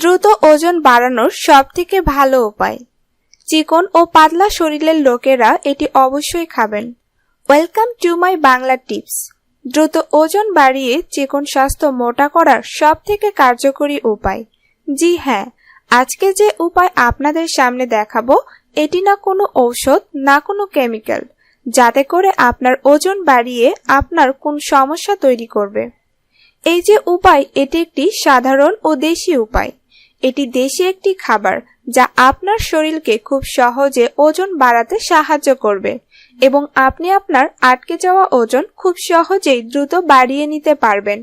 দ্রুত ওজন বাড়ানোর সবথেকে ভালো উপায়। চিকন ও পাতলা শরীরের লোকেরা এটি অবশ্যই খাবেন। Welcome to my Bangla tips. দ্রুত ওজন বাড়িয়ে চিকন স্বাস্থ্য মোটা করার সবথেকে কার্যকরী উপায়। জি হ্যাঁ আজকে যে উপায় আপনাদের সামনে দেখাবো, এটি না কোনো ঔষধ, না কোনো কেমিক্যাল, যাতে করে আপনার ওজন বাড়িয়ে আপনার কোন সমস্যা তৈরি করবে। এই যে উপায়, এটি একটি সাধারণ ও দেশি উপায়। এটি দেশি একটি খাবার যা আপনার শরীরকে খুব সহজে ওজন বাড়াতে সাহায্য করবে এবং আপনি আপনার আটকে যাওয়া ওজন খুব সহজেই দ্রুত বাড়িয়ে নিতে পারবেন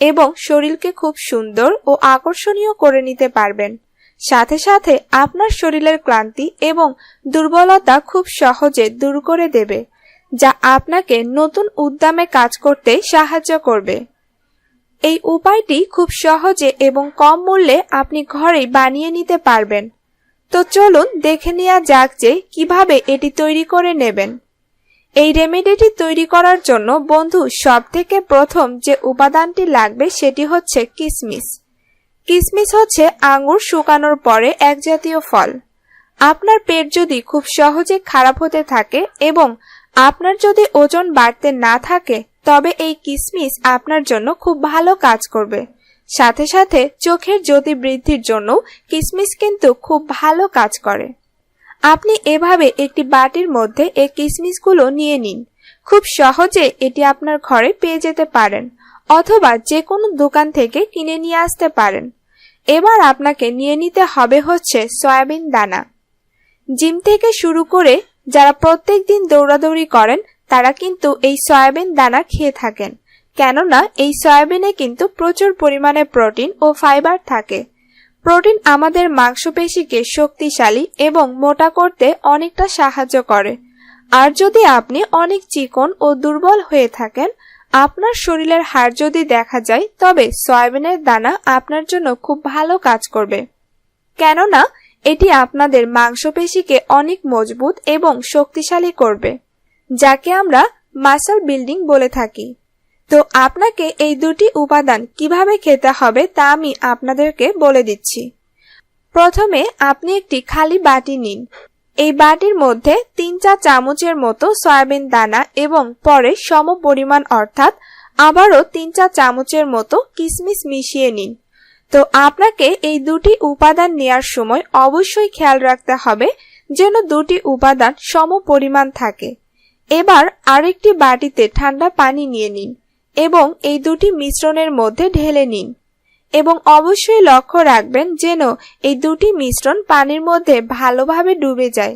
এবং শরীরকে খুব সুন্দর ও আকর্ষণীয় করে নিতে পারবেন। সাথে সাথে আপনার শরীরের ক্লান্তি এবং দুর্বলতা খুব সহজে দূর করে দেবে, যা আপনাকে নতুন উদ্যমে কাজ করতে সাহায্য করবে। এই উপায়টি খুব সহজে এবং কম মূল্যে আপনি ঘরেই বানিয়ে নিতে পারবেন। তো চলুন দেখে নেওয়া যাক যে কীভাবে এটি তৈরি করে নেবেন। এই রেমেডিটি তৈরি করার জন্য বন্ধু সব থেকে প্রথম যে উপাদানটি লাগবে সেটি হচ্ছে কিসমিস। কিসমিস হচ্ছে আঙুর শুকানোর পরে এক জাতীয় ফল। আপনার পেট যদি খুব সহজে খারাপ হতে থাকে এবং আপনার যদি ওজন বাড়তে না থাকে তবে এই কিসমিস আপনার জন্য খুব ভালো কাজ করবে। সাথে সাথে চোখের জ্যোতি বৃদ্ধির জন্য কিসমিস কিন্তু খুব ভালো কাজ করে। আপনি এভাবে একটি বাটির মধ্যে এই কিসমিসগুলো নিয়ে নিন। খুব সহজে এটি আপনার ঘরে পেয়ে যেতে পারেন, অথবা যে কোনো দোকান থেকে কিনে নিয়ে আসতে পারেন। এবার আপনাকে নিয়ে নিতে হবে হচ্ছে সয়াবিন দানা। জিম থেকে শুরু করে যারা প্রত্যেক দিন দৌড়াদৌড়ি করেন তারা কিন্তু এই সয়াবিন দানা খেয়ে থাকেন। কেননা এই সয়াবিনে কিন্তু প্রচুর পরিমাণে প্রোটিন ও ফাইবার থাকে। প্রোটিন আমাদের মাংসপেশিকে শক্তিশালী এবং মোটা করতে অনেকটা সাহায্য করে। আর যদি আপনি অনেক চিকন ও দুর্বল হয়ে থাকেন, আপনার শরীরের হাড় যদি দেখা যায়, তবে সয়াবিনের দানা আপনার জন্য খুব ভালো কাজ করবে। কেননা, এটি আপনাদের মাংসপেশিকে অনেক মজবুত এবং শক্তিশালী করবে। যাকে আমরা মাসল বিল্ডিং বলে থাকি। তো আপনাকে এই দুটি উপাদান কীভাবে খেতে হবে তা আমি আপনাদেরকে বলে দিচ্ছি। প্রথমে আপনি একটি খালি বাটি নিন। এই বাটির মধ্যে তিন চা চামচের মতো সয়াবিন দানা এবং পরে সম পরিমাণ অর্থাৎ আবারও তিন চা চামচের মতো কিশমিশ মিশিয়ে নিন। তো আপনাকে এই দুটি উপাদান নেয়ার সময় অবশ্যই খেয়াল রাখতে হবে যেন দুটি উপাদান সম পরিমাণ থাকে। এবার আরেকটি বাটিতে ঠান্ডা পানি নিয়ে নিন এবং এই দুটি মিশ্রণের মধ্যে ঢেলে নিন এবং অবশ্যই লক্ষ্য রাখবেন যেন এই দুটি মিশ্রণ পানির মধ্যে ভালোভাবে ডুবে যায়।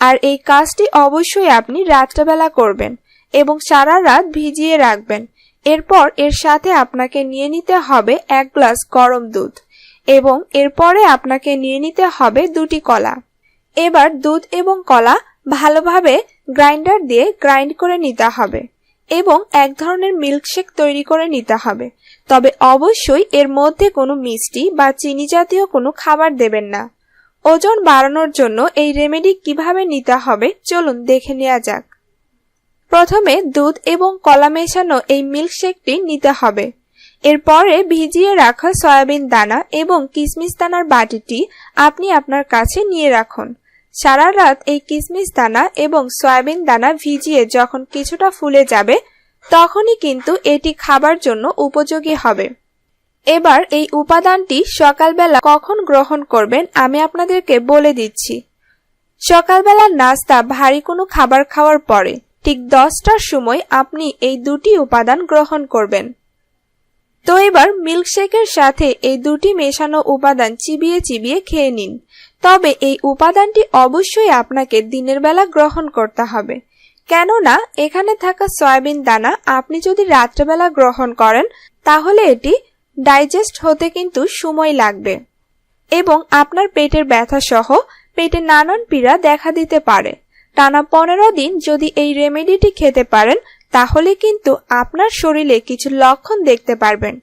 আর এই কাজটি অবশ্যই আপনি রাত্রেবেলা করবেন এবং সারা রাত ভিজিয়ে রাখবেন। এরপর এর সাথে আপনাকে নিয়ে নিতে হবে এক গ্লাস গরম দুধ এবং এরপরে আপনাকে নিয়ে নিতে হবে দুটি কলা। এবার দুধ এবং কলা ভালোভাবে গ্রাইন্ডার দিয়ে গ্রাইন্ড করে নিতে হবে এবং এক ধরনের মিল্কশেক তৈরি করে নিতে হবে। তবে অবশ্যই এর মধ্যে কোনো মিষ্টি বা চিনি জাতীয় কোনো খাবার দেবেন না। ওজন বাড়ানোর জন্য এই রেমেডি কীভাবে নিতে হবে চলুন দেখে নেওয়া যাক। প্রথমে দুধ এবং কলা মেশানো এই মিল্কশেকটি নিতে হবে। এরপরে ভিজিয়ে রাখা সয়াবিন দানা এবং কিশমিশ দানার বাটিটি আপনি আপনার কাছে নিয়ে রাখুন। সারা রাত এই কিশমিশ দানা এবং সয়াবিন দানা ভিজিয়ে যখন কিছুটা ফুলে যাবে, তখনই কিন্তু এটি খাবার জন্য উপযোগী হবে। এবার এই উপাদানটি সকালবেলা কখন গ্রহণ করবেন আমি আপনাদেরকে বলে দিচ্ছি। সকালবেলার নাস্তা ভারী কোনো খাবার খাওয়ার পরে ঠিক দশটার সময় আপনি এই দুটি উপাদান গ্রহণ করবেন। তো এবার মিল্কশেকের সাথে এই দুটি মেশানো উপাদান চিবিয়ে চিবিয়ে খেয়ে নিন। তবে এই উপাদানটি অবশ্যই আপনাকে দিনের বেলা গ্রহণ করতে হবে। কেননা, এখানে থাকা সয়াবিন দানা আপনি যদি রাত্রেবেলা গ্রহণ করেন, তাহলে এটি ডাইজেস্ট হতে কিন্তু সময় লাগবে। এবং আপনার পেটের ব্যথা সহ পেটে নানান পীড়া দেখা দিতে পারে। টানা পনেরো দিন যদি এই রেমেডিটি খেতে পারেন, তাহলে কিন্তু আপনার শরীরে কিছু লক্ষণ দেখতে পারবেন।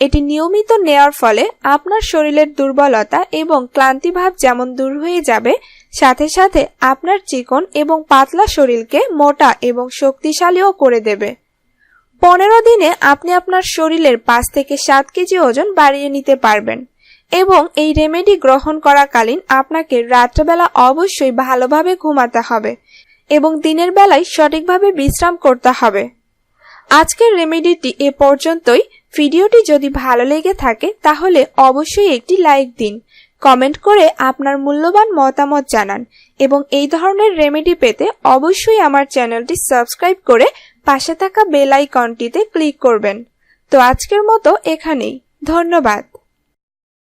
এটি নিয়মিত নেওয়ার ফলে আপনার শরীরের দুর্বলতা এবং ক্লান্তিভাব যেমন দূর হয়ে যাবে, সাথে সাথে আপনার চিকন এবং পাতলা শরীরকে মোটা এবং শক্তিশালীও করে দেবে। পনেরো দিনে আপনি আপনার শরীরের পাঁচ থেকে সাত কেজি ওজন বাড়িয়ে নিতে পারবেন এবং এই রেমেডি গ্রহণ করাকালীন আপনাকে রাত্রেবেলা অবশ্যই ভালোভাবে ঘুমাতে হবে এবং দিনের বেলায় সঠিকভাবে বিশ্রাম করতে হবে। আজকের রেমেডিটি এ পর্যন্তই। ভিডিওটি যদি ভালো লেগে থাকে, তাহলে অবশ্যই একটি লাইক দিন। কমেন্ট করে আপনার মূল্যবান মতামত জানান এবং এই ধরনের রেমেডি পেতে অবশ্যই আমার চ্যানেলটি সাবস্ক্রাইব করে পাশে থাকা বেল আইকনটিতে ক্লিক করবেন। তো আজকের মতো এখানেই। ধন্যবাদ।